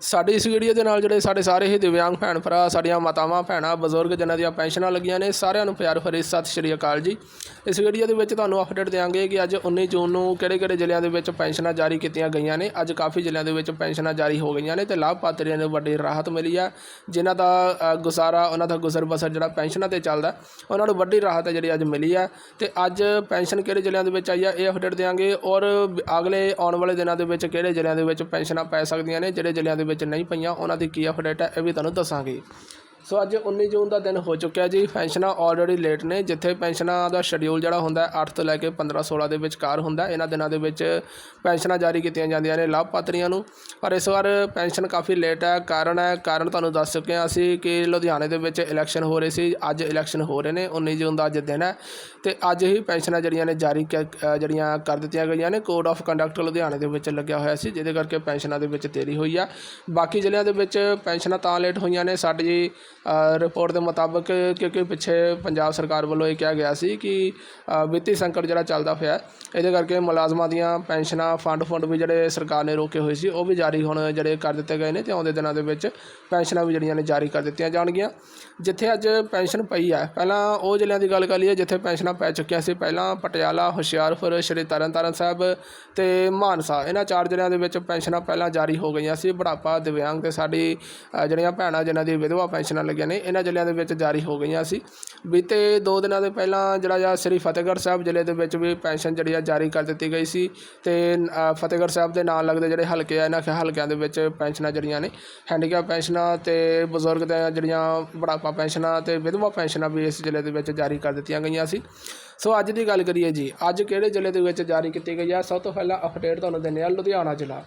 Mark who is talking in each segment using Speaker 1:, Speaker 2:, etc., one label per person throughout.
Speaker 1: ਸਾਡੀ ਇਸ ਵੀਡੀਓ ਦੇ ਨਾਲ ਜਿਹੜੇ ਸਾਡੇ ਸਾਰੇ ਹੀ ਦਿਵਿਆਂਗ ਭੈਣ ਭਰਾ, ਸਾਡੀਆਂ ਮਾਤਾਵਾਂ, ਭੈਣਾਂ, ਬਜ਼ੁਰਗ ਜਿਨ੍ਹਾਂ ਦੀਆਂ ਪੈਨਸ਼ਨਾਂ ਲੱਗੀਆਂ ਨੇ, ਸਾਰਿਆਂ ਨੂੰ ਪਿਆਰ ਭਰੀ ਸਤਿ ਸ਼੍ਰੀ ਅਕਾਲ ਜੀ। ਇਸ ਵੀਡੀਓ ਦੇ ਵਿੱਚ ਤੁਹਾਨੂੰ ਅਪਡੇਟ ਦੇਵਾਂਗੇ ਕਿ ਅੱਜ 19 ਜੂਨ ਨੂੰ ਕਿਹੜੇ ਕਿਹੜੇ ਜ਼ਿਲ੍ਹਿਆਂ ਦੇ ਵਿੱਚ ਪੈਨਸ਼ਨਾਂ ਜਾਰੀ ਕੀਤੀਆਂ ਗਈਆਂ ਨੇ। ਅੱਜ ਕਾਫੀ ਜ਼ਿਲ੍ਹਿਆਂ ਦੇ ਵਿੱਚ ਪੈਨਸ਼ਨਾਂ ਜਾਰੀ ਹੋ ਗਈਆਂ ਨੇ ਤੇ ਲਾਭਪਾਤਰੀਆਂ ਨੂੰ ਵੱਡੀ ਰਾਹਤ ਮਿਲੀ ਆ ਜਿਨ੍ਹਾਂ ਦਾ ਗੁਜ਼ਾਰਾ, ਉਹਨਾਂ ਦਾ ਗੁਜ਼ਰ ਬਸਰ ਜਿਹੜਾ ਪੈਨਸ਼ਨਾਂ ਤੇ ਚੱਲਦਾ, ਉਹਨਾਂ ਨੂੰ ਵੱਡੀ ਰਾਹਤ ਹੈ ਜਿਹੜੀ ਅੱਜ ਮਿਲੀ ਆ ਤੇ ਅੱਜ ਪੈਨਸ਼ਨ ਕਿਹੜੇ ਜ਼ਿਲ੍ਹਿਆਂ ਦੇ ਵਿੱਚ ਆਈ ਆ ਇਹ ਅਪਡੇਟ ਦੇਵਾਂਗੇ ਔਰ ਅਗਲੇ ਆਉਣ ਵਾਲੇ ਦਿਨਾਂ ਦੇ ਵਿੱਚ ਕਿਹੜੇ ਜ਼ਿਲ੍ਹਿਆਂ ਦੇ ਵਿੱਚ ਪੈਨਸ਼ਨਾਂ ਪੈ ਸਕਦੀਆਂ ਨੇ, ਜਿਹੜੇ ਜ਼ਿਲ੍ਹਿਆਂ ਦੇ ਵਿੱਚ ਨਹੀਂ ਪਈਆਂ ਉਹਨਾਂ ਦੀ ਕੀ ਅਪਡੇਟ ਹੈ ਇਹ ਵੀ ਤੁਹਾਨੂੰ ਦੱਸਾਂਗੇ। ਸੋ ਅੱਜ 19 ਜੂਨ ਦਾ ਦਿਨ ਹੋ ਚੁੱਕਿਆ ਜੀ। ਪੈਨਸ਼ਨਾਂ ਆਲਰੇਡੀ ਲੇਟ ਨੇ। ਜਿੱਥੇ ਪੈਨਸ਼ਨਾਂ ਦਾ ਸ਼ਡਿਊਲ ਜਿਹੜਾ ਹੁੰਦਾ 8 ਤੋਂ ਲੈ ਕੇ 15 16 ਦੇ ਵਿਚਕਾਰ ਹੁੰਦਾ ਇਹਨਾਂ ਦਿਨਾਂ ਦੇ ਵਿੱਚ ਪੈਨਸ਼ਨਾਂ ਜਾਰੀ ਕੀਤੀਆਂ ਜਾਂਦੀਆਂ ਨੇ ਲਾਭਪਾਤਰੀਆਂ ਨੂੰ। ਪਰ ਇਸ ਵਾਰ ਪੈਨਸ਼ਨ ਕਾਫੀ ਲੇਟ ਹੈ। ਕਾਰਨ ਹੈ ਕਾਰਨ ਤੁਹਾਨੂੰ ਦੱਸ ਚੁੱਕੇ ਹਾਂ ਅਸੀਂ ਕਿ ਲੁਧਿਆਣੇ ਦੇ ਵਿੱਚ ਇਲੈਕਸ਼ਨ ਹੋ ਰਹੇ ਸੀ। ਅੱਜ ਇਲੈਕਸ਼ਨ ਹੋ ਰਹੇ ਨੇ। 19 ਜੂਨ ਦਾ ਅੱਜ ਦਿਨ ਹੈ। ਤੇ ਅੱਜ ਹੀ ਪੈਨਸ਼ਨਾਂ ਜਿਹੜੀਆਂ ਨੇ ਜਾਰੀ ਕ- ਜਿਹੜੀਆਂ ਕਰ ਦਿੱਤੀਆਂ ਗਈਆਂ ਨੇ। ਕੋਡ ਆਫ ਕੰਡਕਟ ਲੁਧਿਆਣੇ ਦੇ ਵਿੱਚ ਲੱਗਿਆ ਹੋਇਆ ਸੀ ਜਿਹਦੇ ਕਰਕੇ ਪੈਨਸ਼ਨਾਂ ਦੇ ਵਿੱਚ ਦੇਰੀ ਹੋਈ ਆ। ਬਾਕੀ ਜ਼ਿਲ੍ਹਿਆਂ ਦੇ ਵਿੱਚ ਪੈਨਸ਼ਨਾਂ ਤਾਂ ਲੇਟ ਹੋਈਆਂ ਨੇ। ਸਾਡੀ ਅ, ਰਿਪੋਰਟ ਦੇ ਮੁਤਾਬਕ ਕਿਉਂਕਿ ਪਿੱਛੇ ਪੰਜਾਬ ਸਰਕਾਰ ਵੱਲੋਂ ਇਹ ਕਿਹਾ ਗਿਆ ਸੀ ਕਿ ਵਿੱਤੀ ਸੰਕਟ ਜਿਹੜਾ ਚੱਲਦਾ ਪਿਆ ਇਹਦੇ ਕਰਕੇ ਮੁਲਾਜ਼ਮਾਂ ਦੀਆਂ ਪੈਨਸ਼ਨਾਂ ਫੰਡ ਫੰਡ ਵੀ ਜਿਹੜੇ ਸਰਕਾਰ ਨੇ ਰੋਕੇ ਹੋਏ ਸੀ, ਉਹ ਵੀ ਜਾਰੀ ਹੁਣ ਜਿਹੜੇ ਕਰ ਦਿੱਤੇ ਗਏ ਨੇ ਤੇ ਆਉਂਦੇ ਦਿਨਾਂ ਦੇ ਵਿੱਚ ਪੈਨਸ਼ਨਾਂ ਵੀ ਜਿਹੜੀਆਂ ਨੇ ਜਾਰੀ ਕਰ ਦਿੱਤੀਆਂ ਜਾਣਗੀਆਂ। ਜਿੱਥੇ ਅੱਜ ਪੈਨਸ਼ਨ ਪਈ ਹੈ, ਪਹਿਲਾਂ ਉਹ ਜ਼ਿਲ੍ਹਿਆਂ ਦੀ ਗੱਲ ਕਰ ਲਈਏ, ਜਿੱਥੇ ਪੈਨਸ਼ਨਾਂ ਪੈ ਚੁੱਕੀਆਂ ਸੀ, ਪਹਿਲਾਂ ਪਟਿਆਲਾ, ਹੁਸ਼ਿਆਰਪੁਰ, ਸ਼੍ਰੀ ਤਰਨਤਾਰਨ ਸਾਹਿਬ ਤੇ ਮਾਨਸਾ, ਇਹਨਾਂ ਚਾਰ ਜ਼ਿਲ੍ਹਿਆਂ ਦੇ ਵਿੱਚ ਪੈਨਸ਼ਨਾਂ ਪਹਿਲਾਂ ਜਾਰੀ ਹੋ ਗਈਆਂ ਸੀ, ਬੁਢਾਪਾ, ਦਿਵਿਆਂਗ ਤੇ ਸਾਡੀ ਜਿਹੜੀਆਂ ਭੈਣਾਂ, ਜਿਨ੍ਹਾਂ ਦੀ ਵਿਧਵਾ ਪੈਨਸ਼ਨਾਂ ਲੱਗੀਆਂ ਨੇ, ਇਹਨਾਂ ਜ਼ਿਲ੍ਹਿਆਂ ਦੇ ਵਿੱਚ ਜਾਰੀ ਹੋ ਗਈਆਂ ਸੀ। ਬੀਤੇ ਦੋ ਦਿਨਾਂ ਦੇ ਪਹਿਲਾਂ ਜਿਹੜਾ ਜਾਂ ਸ੍ਰੀ ਫਤਿਹਗੜ੍ਹ ਸਾਹਿਬ ਜ਼ਿਲ੍ਹੇ ਦੇ ਵਿੱਚ ਵੀ ਪੈਨਸ਼ਨ ਜਿਹੜੀ ਆ ਜਾਰੀ ਕਰ ਦਿੱਤੀ ਗਈ ਸੀ ਤੇ ਫਤਿਹਗੜ੍ਹ ਸਾਹਿਬ ਦੇ ਨਾਲ ਲੱਗਦੇ ਜਿਹੜੇ ਹਲਕੇ ਆ, ਇਹਨਾਂ ਖ- ਹਲਕਿਆਂ ਦੇ ਵਿੱਚ ਪੈਨਸ਼ਨਾਂ ਜਿਹੜੀਆਂ ਨੇ, ਹੈਂਡੀਕੈਪ ਪੈਨਸ਼ਨਾਂ ਤੇ ਬਜ਼ੁਰਗ ਦੀਆਂ ਜਿਹੜੀਆਂ ਬੁਢਾਪਾ ਪੈਨਸ਼ਨਾਂ ਤੇ ਵਿਧਵਾ ਪੈਨਸ਼ਨਾਂ ਵੀ ਇਸ ਜ਼ਿਲ੍ਹੇ ਦੇ ਵਿੱਚ ਜਾਰੀ ਕਰ ਦਿੱਤੀਆਂ ਗਈਆਂ ਸੀ। ਸੋ ਅੱਜ ਦੀ ਗੱਲ ਕਰੀਏ ਜੀ, ਅੱਜ ਕਿਹੜੇ ਜ਼ਿਲ੍ਹੇ ਦੇ ਵਿੱਚ ਜਾਰੀ ਕੀਤੀ ਗਈ ਆ? ਸਭ ਤੋਂ ਪਹਿਲਾਂ ਅਪਡੇਟ ਤੁਹਾਨੂੰ ਦਿੰਦੇ ਆ ਲੁਧਿਆਣਾ ਜ਼ਿਲ੍ਹਾ।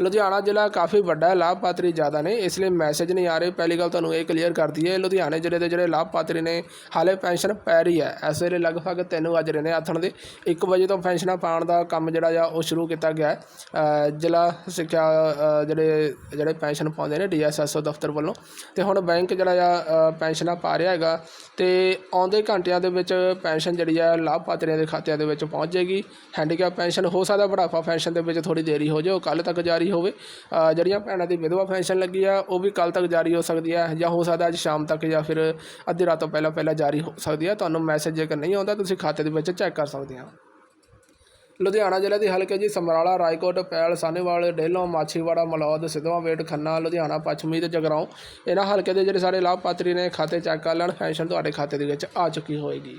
Speaker 1: ਲੁਧਿਆਣਾ ਜ਼ਿਲ੍ਹਾ ਕਾਫੀ ਵੱਡਾ ਹੈ, ਲਾਭਪਾਤਰੀ ਜ਼ਿਆਦਾ ਨੇ, ਇਸ ਲਈ ਮੈਸੇਜ ਨਹੀਂ ਆ ਰਹੇ। ਪਹਿਲੀ ਗੱਲ ਤੁਹਾਨੂੰ ਇਹ ਕਲੀਅਰ ਕਰਦੀ ਹੈ ਲੁਧਿਆਣੇ ਜ਼ਿਲ੍ਹੇ ਦੇ ਜਿਹੜੇ ਲਾਭਪਾਤਰੀ ਨੇ, ਹਾਲੇ ਪੈਨਸ਼ਨ ਪੈ ਰਹੀ ਹੈ। ਇਸ ਵੇਲੇ ਲਗਭਗ ਤਿੰਨ ਵੱਜ ਰਹੇ ਨੇ ਆਥਣ ਦੇ। 1 ਵਜੇ ਤੋਂ ਪੈਨਸ਼ਨਾਂ ਪਾਉਣ ਦਾ ਕੰਮ ਜਿਹੜਾ ਆ, ਉਹ ਸ਼ੁਰੂ ਕੀਤਾ ਗਿਆ ਹੈ। ਜ਼ਿਲ੍ਹਾ ਸਿੱਖਿਆ ਜਿਹੜੇ ਜਿਹੜੇ ਪੈਨਸ਼ਨ ਪਾਉਂਦੇ ਨੇ ਡੀਐਸਐਸਓ ਦਫ਼ਤਰ ਵੱਲੋਂ। ਤੇ ਹੁਣ ਬੈਂਕ ਜਿਹੜਾ ਆ ਪੈਨਸ਼ਨਾਂ ਪਾ ਰਿਹਾ ਹੈਗਾ। ਤੇ ਆਉਂਦੇ ਘੰਟਿਆਂ ਦੇ ਵਿੱਚ ਪੈਨਸ਼ਨ ਜਿਹੜੀ ਆ, ਲਾਭਪਾਤਰੀਆਂ ਦੇ ਖਾਤਿਆਂ ਦੇ ਵਿੱਚ ਪਹੁੰਚ ਜਾਏਗੀ। ਹੈਂਡੀਕੈਪ ਪੈਨਸ਼ਨ, ਹੋ ਸਕਦਾ ਬੁਢਾਪਾ ਪੈਨਸ਼ਨ ਦੇ ਵਿੱਚ ਥੋੜੀ ਦੇਰੀ ਹੋ ਜਾਏ, ਉਹ ਕੱਲ ਤੱਕ ਜਾਰੀ ਹੋਵੇ। ਜਿਹੜੀਆਂ ਭੈਣਾਂ ਦੀ ਵਿਧਵਾ ਪੈਨਸ਼ਨ ਲੱਗੀ ਆ, ਉਹ ਵੀ ਕੱਲ ਤੱਕ ਜਾਰੀ ਹੋ ਸਕਦੀ ਹੈ ਜਾਂ ਹੋ ਸਕਦਾ ਅੱਜ ਸ਼ਾਮ ਤੱਕ ਜਾਂ ਫਿਰ ਅੱਧੀ ਰਾਤ ਤੋਂ ਪਹਿਲਾਂ ਪਹਿਲਾਂ ਜਾਰੀ ਹੋ ਸਕਦੀ ਹੈ ਤੁਹਾਨੂੰ ਮੈਸੇਜ ਜੇਕਰ ਨਹੀਂ ਆਉਂਦਾ, ਤੁਸੀਂ ਖਾਤੇ ਦੇ ਵਿੱਚ ਚੈੱਕ ਕਰ ਸਕਦੇ ਹੋ ਲੁਧਿਆਣਾ ਜ਼ਿਲ੍ਹੇ ਦੇ ਹਲਕੇ ਜੀ ਸਮਰਾਲਾ, ਰਾਏਕੋਟ, ਪੈਲ, ਸਾਨੇਵਾਲ, ਡੇਲੋਂ, ਮਾਛੀਵਾੜਾ, ਮਲੌਦ, ਸਿੱਧਵਾਂ ਵੇਟ ਖੰਨਾ, ਲੁਧਿਆਣਾ, ਪੱਛਮੀ ਤੇ ਜਗਰਾਉਂ ਇਹਨਾਂ ਹਲਕੇ ਦੇ ਜਿਹੜੇ ਸਾਰੇ ਲਾਭਪਾਤਰੀ ਨੇ, ਖਾਤੇ ਚੈੱਕ ਕਰ ਲੈਣ, ਪੈਨਸ਼ਨ ਤੁਹਾਡੇ ਖਾਤੇ ਦੇ ਵਿੱਚ ਆ ਚੁੱਕੀ ਹੋਏਗੀ।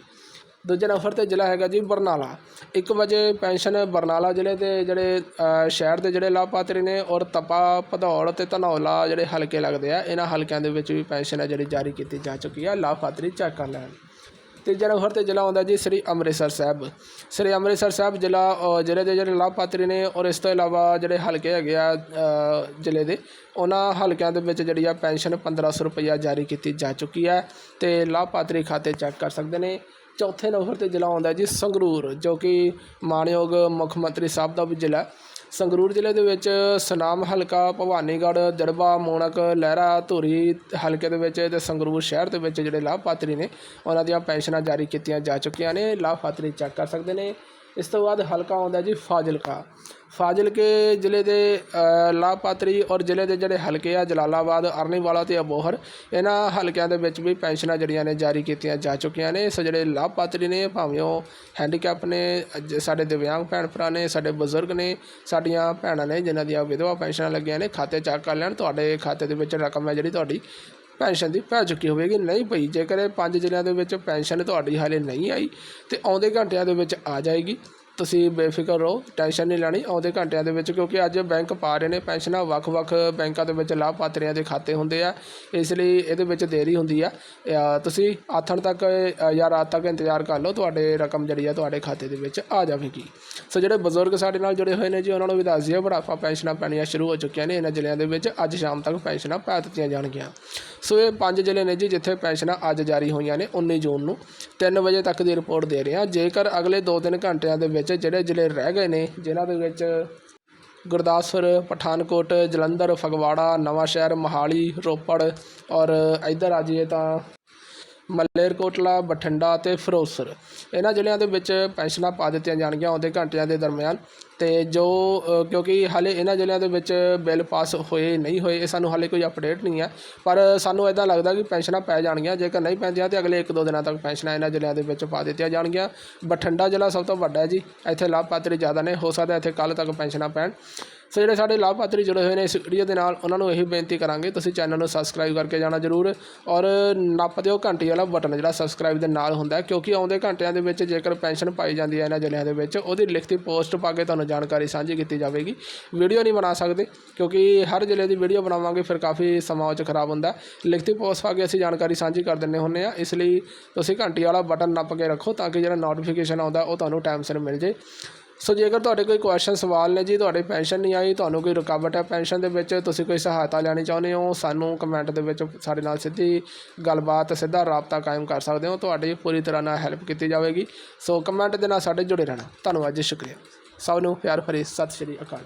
Speaker 1: ਦੂਜੇ ਨੰਬਰ ਤੇ ਜ਼ਿਲ੍ਹਾ ਹੈਗਾ ਜੀ ਬਰਨਾਲਾ। ਇੱਕ ਵਜੇ ਪੈਨਸ਼ਨ ਬਰਨਾਲਾ ਜ਼ਿਲ੍ਹੇ ਦੇ ਜਿਹੜੇ ਸ਼ਹਿਰ ਦੇ ਜਿਹੜੇ ਲਾਭਪਾਤਰੀ ਨੇ ਔਰ ਤਪਾ, ਭਦੌੜ ਅਤੇ ਧਨੌਲਾ ਜਿਹੜੇ ਹਲਕੇ ਲੱਗਦੇ ਆ, ਇਹਨਾਂ ਹਲਕਿਆਂ ਦੇ ਵਿੱਚ ਵੀ ਪੈਨਸ਼ਨ ਹੈ ਜਿਹੜੀ ਜਾਰੀ ਕੀਤੀ ਜਾ ਚੁੱਕੀ ਆ, ਲਾਭਪਾਤਰੀ ਚੈੱਕ ਕਰ ਲੈਣ। ਤੀਜੇ ਨੰਬਰ ਤੇ ਜ਼ਿਲ੍ਹਾ ਆਉਂਦਾ ਜੀ ਸ੍ਰੀ ਅੰਮ੍ਰਿਤਸਰ ਸਾਹਿਬ। ਸ੍ਰੀ ਅੰਮ੍ਰਿਤਸਰ ਸਾਹਿਬ ਜ਼ਿਲ੍ਹਾ ਜ਼ਿਲ੍ਹੇ ਦੇ ਜਿਹੜੇ ਲਾਭਪਾਤਰੀ ਨੇ ਔਰ ਇਸ ਤੋਂ ਇਲਾਵਾ ਜਿਹੜੇ ਹਲਕੇ ਹੈਗੇ ਆ ਜ਼ਿਲ੍ਹੇ ਦੇ, ਉਹਨਾਂ ਹਲਕਿਆਂ ਦੇ ਵਿੱਚ ਜਿਹੜੀ ਆ ਪੈਨਸ਼ਨ 1500 ਰੁਪਈਆ ਜਾਰੀ ਕੀਤੀ ਜਾ ਚੁੱਕੀ ਹੈ ਤੇ ਲਾਭਪਾਤਰੀ ਖਾਤੇ ਚੈੱਕ ਕਰ ਸਕਦੇ ਨੇ। ਚੌਥੇ ਨੰਬਰ ਤੇ ਜ਼ਿਲ੍ਹਾ ਆਉਂਦਾ ਜੀ ਸੰਗਰੂਰ, ਜੋ ਕਿ ਮਾਨਯੋਗ ਮੁੱਖ ਮੰਤਰੀ ਸਾਹਿਬ ਦਾ ਵੀ ਜ਼ਿਲ੍ਹਾ। ਸੰਗਰੂਰ ਜ਼ਿਲ੍ਹੇ ਦੇ ਵਿੱਚ ਸੁਨਾਮ ਹਲਕਾ, ਭਵਾਨੀਗੜ੍ਹ ਦੜਬਾ ਮੋਣਕ ਲਹਿਰਾ, ਧੂਰੀ ਹਲਕੇ ਦੇ ਵਿੱਚ ਤੇ ਸੰਗਰੂਰ ਸ਼ਹਿਰ ਦੇ ਵਿੱਚ ਜਿਹੜੇ ਲਾਭਪਾਤਰੀ ਨੇ, ਉਹਨਾਂ ਦੀਆਂ ਪੈਨਸ਼ਨਾਂ ਜਾਰੀ ਕੀਤੀਆਂ ਜਾ ਚੁੱਕੀਆਂ ਨੇ। ਲਾਭਪਾਤਰੀ ਚੈੱਕ ਕਰ ਸਕਦੇ ਨੇ। ਇਸ ਤੋਂ ਬਾਅਦ ਹਲਕਾ ਆਉਂਦਾ ਜੀ ਫਾਜ਼ਿਲਕਾ। ਫਾਜ਼ਿਲਕੇ ਜ਼ਿਲ੍ਹੇ ਦੇ ਲਾਭਪਾਤਰੀ ਔਰ ਜ਼ਿਲ੍ਹੇ ਦੇ ਜਿਹੜੇ ਹਲਕੇ ਆ, ਜਲਾਲਾਬਾਦ, ਅਰਨੀਵਾਲਾ ਤੇ ਅਬੋਹਰ, ਇਹਨਾਂ ਹਲਕਿਆਂ ਦੇ ਵਿੱਚ ਵੀ ਪੈਨਸ਼ਨਾਂ ਜਿਹੜੀਆਂ ਨੇ ਜਾਰੀ ਕੀਤੀਆਂ ਜਾ ਚੁੱਕੀਆਂ ਨੇ। ਸੋ ਜਿਹੜੇ ਲਾਭਪਾਤਰੀ ਨੇ, ਭਾਵੇਂ ਉਹ ਹੈਂਡੀਕੈਪ ਨੇ ਅਜ- ਸਾਡੇ ਦਿਵਿਆਂਗ ਭੈਣ ਭਰਾ ਨੇ, ਸਾਡੇ ਬਜ਼ੁਰਗ ਨੇ, ਸਾਡੀਆਂ ਭੈਣਾਂ ਨੇ, ਜਿਨ੍ਹਾਂ ਦੀਆਂ ਵਿਧਵਾ ਪੈਨਸ਼ਨਾਂ ਲੱਗੀਆਂ ਨੇ, ਖਾਤੇ ਚੈੱਕ ਕਰ ਲੈਣ। ਤੁਹਾਡੇ ਖਾਤੇ ਦੇ ਵਿੱਚ ਰਕਮ ਹੈ ਜਿਹੜੀ ਤੁਹਾਡੀ। ਪੈਨਸ਼ਨ ਦੀ ਪੈ ਚੁੱਕੀ ਹੋਵੇਗੀ, ਨਹੀਂ ਪਈ ਜੇਕਰ ਇਹ ਪੰਜ ਜ਼ਿਲ੍ਹਿਆਂ ਦੇ ਵਿੱਚ ਪੈਨਸ਼ਨ ਤੁਹਾਡੀ ਹਾਲੇ ਨਹੀਂ ਆਈ, ਤੇ ਆਉਂਦੇ ਘੰਟਿਆਂ ਦੇ ਵਿੱਚ ਆ ਜਾਏਗੀ। ਤੁਸੀਂ ਬੇਫਿਕਰ ਰਹੋ, ਟੈਨਸ਼ਨ ਨਹੀਂ ਲੈਣੀ, ਆਉਂਦੇ ਘੰਟਿਆਂ ਦੇ ਵਿੱਚ, ਕਿਉਂਕਿ ਅੱਜ ਬੈਂਕ ਪਾ ਰਹੇ ਨੇ ਪੈਨਸ਼ਨਾਂ, ਵੱਖ-ਵੱਖ ਬੈਂਕਾਂ ਦੇ ਵਿੱਚ ਲਾਭਪਾਤਰੀਆਂ ਦੇ ਖਾਤੇ ਹੁੰਦੇ ਆ, ਇਸ ਲਈ ਇਹਦੇ ਵਿੱਚ ਦੇਰੀ ਹੁੰਦੀ ਆ। ਤੁਸੀਂ ਆਥਣ ਤੱਕ ਜਾਂ ਰਾਤ ਤੱਕ ਇੰਤਜ਼ਾਰ ਕਰ ਲਓ, ਤੁਹਾਡੇ ਰਕਮ ਜਿਹੜੀ ਆ ਤੁਹਾਡੇ ਖਾਤੇ ਦੇ ਵਿੱਚ ਆ ਜਾਵੇਗੀ। ਸੋ ਜਿਹੜੇ ਬਜ਼ੁਰਗ ਸਾਡੇ ਨਾਲ ਜੁੜੇ ਹੋਏ ਨੇ ਜੀ, ਉਹਨਾਂ ਨੂੰ ਵੀ ਦੱਸ ਦਿਓ ਬੁਢਾਪਾ ਪੈਨਸ਼ਨਾਂ ਪੈਣੀਆਂ ਸ਼ੁਰੂ ਹੋ ਚੁੱਕੀਆਂ ਨੇ, ਇਹਨਾਂ ਜ਼ਿਲ੍ਹਿਆਂ ਦੇ ਵਿੱਚ ਅੱਜ ਸ਼ਾਮ ਤੱਕ ਪੈਨਸ਼ਨਾਂ ਪੈ ਦਿੱਤੀਆਂ ਜਾਣਗੀਆਂ। ਸੋ ਇਹ ਪੰਜ ਜ਼ਿਲ੍ਹੇ ਨੇ ਜੀ ਜਿੱਥੇ ਪੈਨਸ਼ਨਾਂ ਅੱਜ ਜਾਰੀ ਹੋਈਆਂ ਨੇ 19 ਜੂਨ ਨੂੰ। 3 ਵਜੇ ਤੱਕ ਦੀ ਰਿਪੋਰਟ ਦੇ ਰਹੇ। ਹਾਂ ਜੇਕਰ ਅਗਲੇ 2-3 ਘੰਟਿਆਂ ਦੇ ਵਿੱਚ ਜਿਹੜੇ ਜ਼ਿਲ੍ਹੇ ਰਹਿ ਗਏ ਨੇ, ਜਿਨ੍ਹਾਂ ਦੇ ਵਿੱਚ ਗੁਰਦਾਸਪੁਰ, ਪਠਾਨਕੋਟ, ਜਲੰਧਰ, ਫਗਵਾੜਾ, ਨਵਾਂਸ਼ਹਿਰ, ਮੋਹਾਲੀ, ਰੋਪੜ ਔਰ ਇੱਧਰ ਆ ਜਾਈਏ ਤਾਂ ਮਲੇਰਕੋਟਲਾ ਬਠਿੰਡਾ ਅਤੇ ਫਿਰੋਜ਼ਪੁਰ। ਇਹਨਾਂ ਜ਼ਿਲ੍ਹਿਆਂ ਦੇ ਵਿੱਚ ਪੈਨਸ਼ਨਾਂ ਪਾ ਦਿੱਤੀਆਂ ਜਾਣਗੀਆਂ ਆਉਂਦੇ ਘੰਟਿਆਂ ਦੇ ਦਰਮਿਆਨ। ਤੇ ਜੋ ਕਿਉਂਕਿ ਹਾਲੇ ਇਹਨਾਂ ਜ਼ਿਲ੍ਹਿਆਂ ਦੇ ਵਿੱਚ ਬਿੱਲ ਪਾਸ ਹੋਏ ਨਹੀਂ ਹੋਏ, ਇਹ ਸਾਨੂੰ ਹਾਲੇ ਕੋਈ ਅਪਡੇਟ ਨਹੀਂ ਹੈ। ਪਰ ਸਾਨੂੰ ਇਦਾਂ ਲੱਗਦਾ ਕਿ ਪੈਨਸ਼ਨਾਂ ਪੈ ਜਾਣਗੀਆਂ, ਜੇਕਰ ਨਹੀਂ ਪੈਂਦੀਆਂ ਤੇ ਅਗਲੇ 1-2 ਦਿਨਾਂ ਤੱਕ ਪੈਨਸ਼ਨਾਂ ਇਹਨਾਂ ਜ਼ਿਲ੍ਹਿਆਂ ਦੇ ਵਿੱਚ ਪਾ ਦਿੱਤੀਆਂ ਜਾਣਗੀਆਂ। ਬਠਿੰਡਾ ਜ਼ਿਲ੍ਹਾ ਸਭ ਤੋਂ ਵੱਡਾ ਹੈ ਜੀ, ਇੱਥੇ ਲਾਭਪਾਤਰੀ ਜ਼ਿਆਦਾ ਨੇ, ਹੋ ਸਕਦਾ ਇੱਥੇ ਕੱਲ੍ਹ ਤੱਕ ਪੈਨਸ਼ਨਾਂ ਪੈਣ। ਸੋ ਜਿਹੜੇ ਸਾਡੇ ਲਾਭਪਾਤਰੀ ਜੁੜੇ ਹੋਏ ਨੇ ਇਸ ਵੀਡੀਓ ਦੇ ਨਾਲ, ਉਹਨਾਂ ਨੂੰ ਇਹੀ ਬੇਨਤੀ ਕਰਾਂਗੇ, ਤੁਸੀਂ ਚੈਨਲ ਨੂੰ ਸਬਸਕ੍ਰਾਈਬ ਕਰਕੇ ਜਾਣਾ ਜ਼ਰੂਰ ਔਰ ਨੱਪ ਦਿਓ ਘੰਟੀ ਵਾਲਾ ਬਟਨ ਜਿਹੜਾ ਸਬਸਕ੍ਰਾਈਬ ਦੇ ਨਾਲ ਹੁੰਦਾ ਕਿਉਂਕਿ ਆਉਂਦੇ ਘੰਟਿਆਂ ਦੇ ਵਿੱਚ ਜੇਕਰ ਪੈਨਸ਼ਨ ਪਾਈ ਜਾਂਦੀ ਹੈ ਇਹਨਾਂ ਜ਼ਿਲ੍ਹਿਆਂ ਦੇ ਵਿੱਚ, ਉਹਦੀ ਲਿਖਤੀ ਪੋਸਟ ਪਾ ਕੇ ਤੁਹਾਨੂੰ ਜਾਣਕਾਰੀ ਸਾਂਝੀ ਕੀਤੀ ਜਾਵੇਗੀ। ਵੀਡੀਓ ਨਹੀਂ ਬਣਾ ਸਕਦੇ, ਕਿਉਂਕਿ ਹਰ ਜ਼ਿਲ੍ਹੇ ਦੀ ਵੀਡੀਓ ਬਣਾਵਾਂਗੇ, ਫਿਰ ਕਾਫੀ ਸਮਾਂ ਉਹ 'ਚ ਖਰਾਬ ਹੁੰਦਾ ਲਿਖਤੀ ਪੋਸਟ ਪਾ ਕੇ ਅਸੀਂ ਜਾਣਕਾਰੀ ਸਾਂਝੀ ਕਰ ਦਿੰਦੇ ਹੁੰਦੇ ਆ ਇਸ ਲਈ ਤੁਸੀਂ ਘੰਟੀ ਵਾਲਾ ਬਟਨ ਨੱਪ ਕੇ ਰੱਖੋ ਤਾਂ ਕਿ ਜਿਹੜਾ ਨੋਟੀਫਿਕੇਸ਼ਨ ਆਉਂਦਾ, ਉਹ ਤੁਹਾਨੂੰ ਟਾਈਮ ਸਿਰ ਮਿਲ ਜੇ ਸੋ ਜੇਕਰ ਤੁਹਾਡੇ ਕੋਈ ਕੁਐਸਚਨ ਸਵਾਲ ਨੇ ਜੀ, ਤੁਹਾਡੀ ਪੈਨਸ਼ਨ ਨਹੀਂ ਆਈ, ਤੁਹਾਨੂੰ ਕੋਈ ਰੁਕਾਵਟ ਹੈ ਪੈਨਸ਼ਨ ਦੇ ਵਿੱਚ, ਤੁਸੀਂ ਕੋਈ ਸਹਾਇਤਾ ਲੈਣੀ ਚਾਹੁੰਦੇ ਹੋ, ਸਾਨੂੰ ਕਮੈਂਟ ਦੇ ਵਿੱਚ ਸਾਡੇ ਨਾਲ ਸਿੱਧੀ ਗੱਲਬਾਤ, ਸਿੱਧਾ ਰਾਬਤਾ ਕਾਇਮ ਕਰ ਸਕਦੇ ਹੋ। ਤੁਹਾਡੀ ਪੂਰੀ ਤਰ੍ਹਾਂ ਨਾਲ ਹੈਲਪ ਕੀਤੀ ਜਾਵੇਗੀ। ਸੋ ਕਮੈਂਟ ਦੇ ਨਾਲ ਸਾਡੇ ਜੁੜੇ ਰਹਿਣਾ। ਧੰਨਵਾਦ ਜੀ, ਸ਼ੁਕਰੀਆ। ਸਭ ਨੂੰ ਪਿਆਰ ਭਰੀ ਸਤਿ ਸ਼੍ਰੀ ਅਕਾਲ।